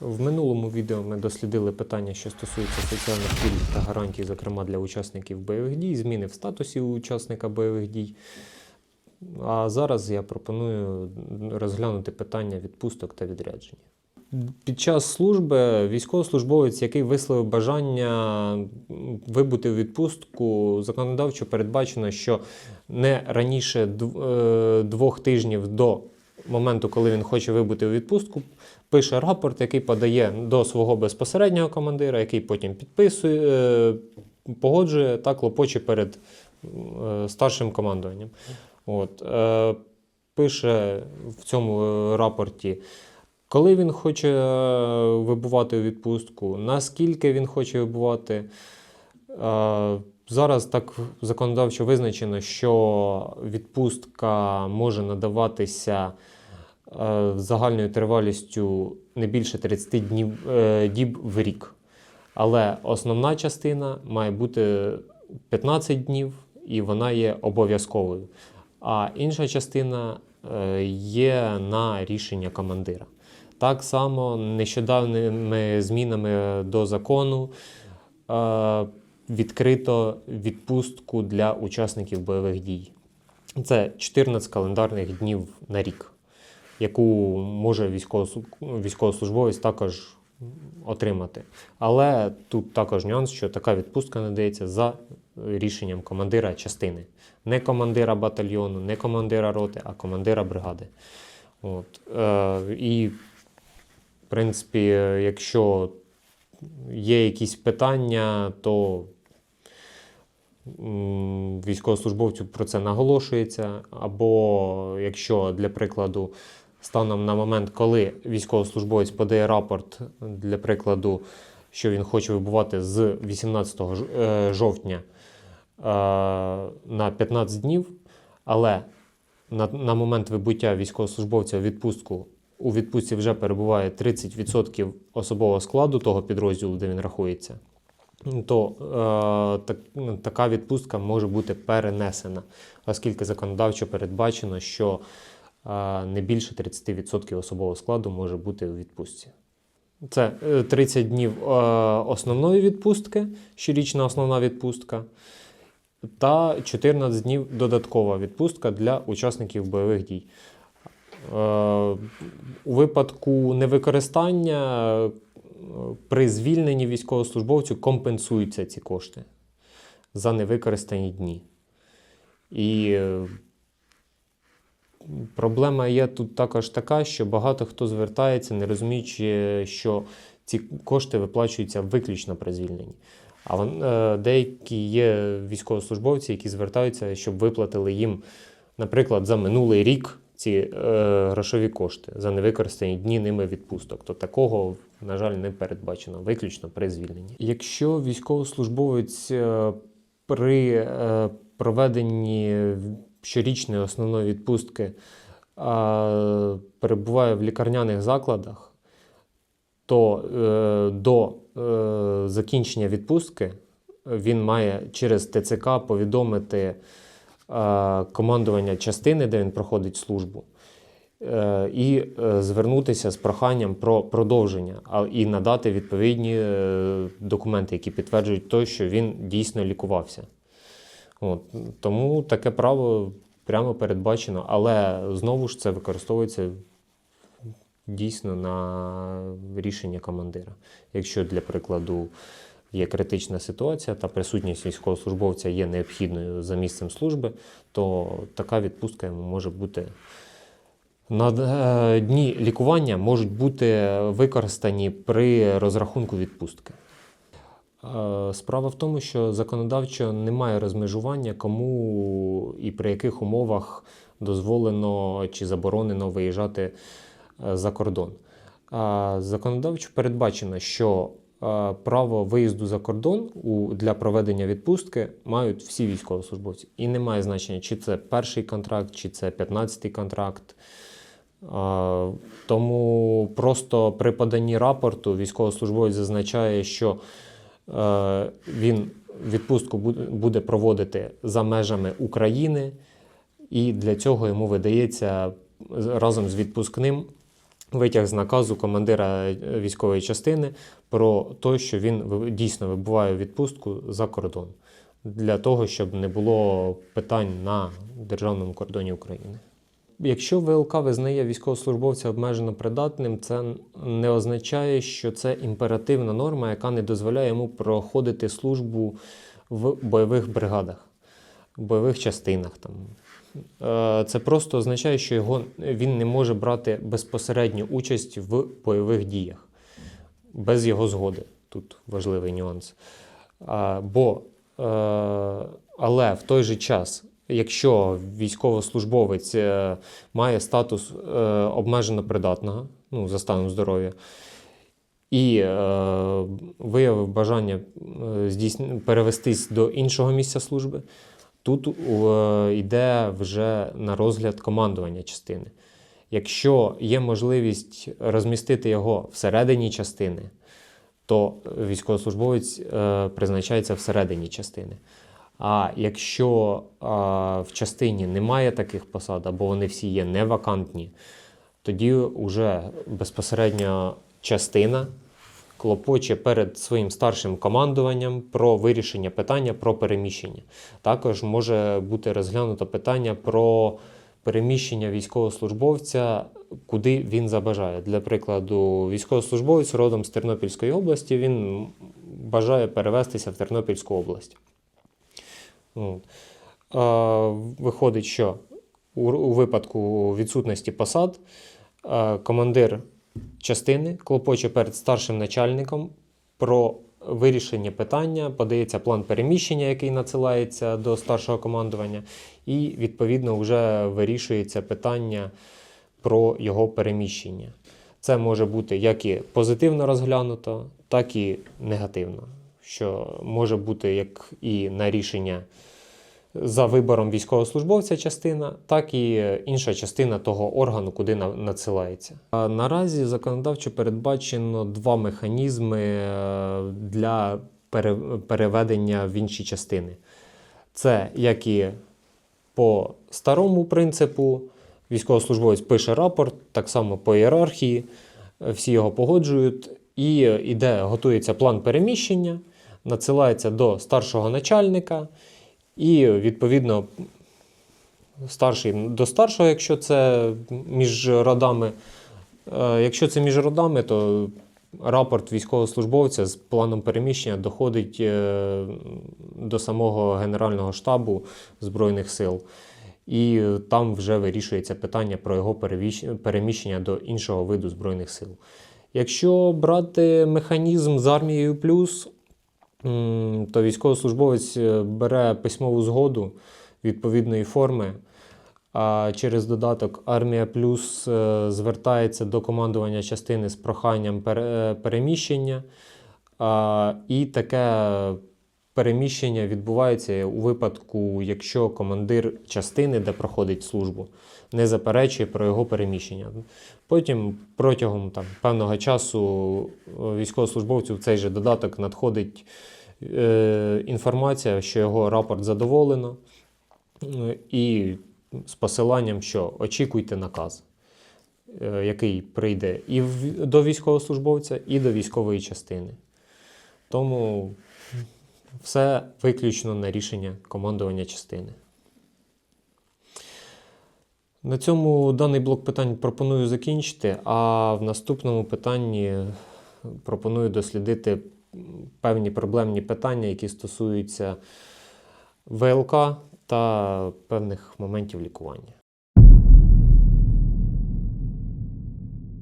В минулому відео ми дослідили питання, що стосується соціальних пільг та гарантій, зокрема для учасників бойових дій, зміни в статусі учасника бойових дій. А зараз я пропоную розглянути питання відпусток та відрядження. Під час служби військовослужбовець, який висловив бажання вибути в відпустку, законодавчо передбачено, що не раніше е, двох тижнів до моменту, коли він хоче вибути у відпустку, пише рапорт, який подає до свого безпосереднього командира, який потім підписує, е, погоджує та клопоче перед е, старшим командуванням. От, е, пише в цьому рапорті, коли він хоче вибувати у відпустку, наскільки він хоче вибувати. Зараз так законодавчо визначено, що відпустка може надаватися загальною тривалістю не більше 30 днів, е, діб в рік. Але основна частина має бути 15 днів і вона є обов'язковою. А інша частина е, є на рішення командира. Так само нещодавними змінами до закону е, відкрито відпустку для учасників бойових дій. Це 14 календарних днів на рік, яку може військовослужбовець також отримати. Але тут також нюанс, що така відпустка надається за рішенням командира частини. Не командира батальйону, не командира роти, а командира бригади. От. Е, і, в принципі, якщо є якісь питання, то військовослужбовцю про це наголошується. Або якщо, для прикладу, станом на момент, коли військовослужбовець подає рапорт, для прикладу, що він хоче вибувати з 18 е, жовтня е, на 15 днів, але на, на момент вибуття військовослужбовця у відпустку у відпустці вже перебуває 30% особового складу того підрозділу, де він рахується, то е, так, така відпустка може бути перенесена, оскільки законодавчо передбачено, що е, не більше 30% особового складу може бути у відпустці. Це е, 30 днів е, основної відпустки, щорічна основна відпустка, та 14 днів додаткова відпустка для учасників бойових дій. Е, У випадку невикористання е, при звільненні військовослужбовцю компенсуються ці кошти за невикористані дні. І е, проблема є тут також така, що багато хто звертається, не розуміючи, що ці кошти виплачуються виключно при звільненні. А е, деякі є військовослужбовці, які звертаються, щоб виплатили їм, наприклад, за минулий рік ці е, грошові кошти за невикористані дні ними відпусток. То такого, на жаль, не передбачено, виключно при звільненні. Якщо військовослужбовець е, при е, проведенні щорічної основної відпустки перебуває в лікарняних закладах, то е, до е, закінчення відпустки він має через ТЦК повідомити е, командування частини, де він проходить службу, і звернутися з проханням про продовження, і надати відповідні документи, які підтверджують те, що він дійсно лікувався. От, тому таке право прямо передбачено, але знову ж це використовується дійсно на рішення командира. Якщо, для прикладу, є критична ситуація та присутність військовослужбовця є необхідною за місцем служби, то така відпустка йому може бути. На е, дні лікування можуть бути використані при розрахунку відпустки. Е, Справа в тому, що законодавчо немає розмежування, кому і при яких умовах дозволено чи заборонено виїжджати е, за кордон. Законодавчо передбачено, що е, право виїзду за кордон для проведення відпустки мають всі військовослужбовці. І немає значення, чи це перший контракт, чи це 15-й контракт. Тому просто при поданні рапорту військовослужбовець зазначає, що е, він відпустку буде- проводити за межами України, і для цього йому видається разом з відпускним витяг з наказу командира е, військової частини про те, що він дійсно вибуває відпустку за кордон для того, щоб не було питань на державному кордоні України. Якщо ВЛК визнає військовослужбовця обмежено придатним, це не означає, що це імперативна норма, яка не дозволяє йому проходити службу в бойових бригадах, бойових частинах. Там. Е, Це просто означає, що його, він не може брати безпосередню участь в бойових діях без його згоди. Тут важливий нюанс. Бо, е, але в той же час, якщо військовослужбовець е, має статус е, обмежено придатного, ну, за станом здоров'я, і е, виявив бажання е, здійсн... перевестись до іншого місця служби, тут е, йде вже на розгляд командування частини. Якщо є можливість розмістити його всередині частини, то військовослужбовець е, призначається всередині частини. А якщо е, в частині немає таких посад, або вони всі є невакантні, тоді вже безпосередньо частина клопоче перед своїм старшим командуванням про вирішення питання про переміщення. Також може бути розглянуто питання про переміщення військовослужбовця, куди він забажає. Для прикладу, військовослужбовець родом з Тернопільської області, він бажає перевестися в Тернопільську область. Е, Виходить, що у, випадку відсутності посад командир частини клопоче перед старшим начальником про вирішення питання, подається план переміщення, який надсилається до старшого командування, і відповідно вже вирішується питання про його переміщення. Це може бути як і позитивно розглянуто, так і негативно, що може бути як і на рішення за вибором військовослужбовця частина, так і інша частина того органу, куди на- надсилається. А Наразі законодавчо передбачено два механізми е, для переведення в інші частини. Це як і по старому принципу, військовослужбовець пише рапорт, так само по ієрархії, е, всі його погоджують, і іде, готується план переміщення, надсилається до старшого начальника, і відповідно старший до старшого, якщо це між родами. Е, Якщо це між родами, то рапорт військовослужбовця з планом переміщення доходить е, до самого Генерального штабу Збройних сил. І там вже вирішується питання про його переміщення до іншого виду Збройних сил. Якщо брати механізм з армією плюс, то військовослужбовець е, бере письмову згоду відповідної форми, а через додаток Армія Плюс е, звертається до командування частини з проханням е, переміщення. І таке переміщення відбувається у випадку, якщо командир частини, де проходить службу, не заперечує про його переміщення. Потім протягом там, певного часу е, військовослужбовцю в цей же додаток надходить е, інформація, що його рапорт задоволено, е, і з посиланням, що очікуйте наказ, е, який прийде і в- до військовослужбовця, і до військової частини. Тому все виключно на рішення командування частини. На цьому даний блок питань пропоную закінчити, а в наступному питанні пропоную дослідити певні проблемні питання, які стосуються ВЛК та певних моментів лікування.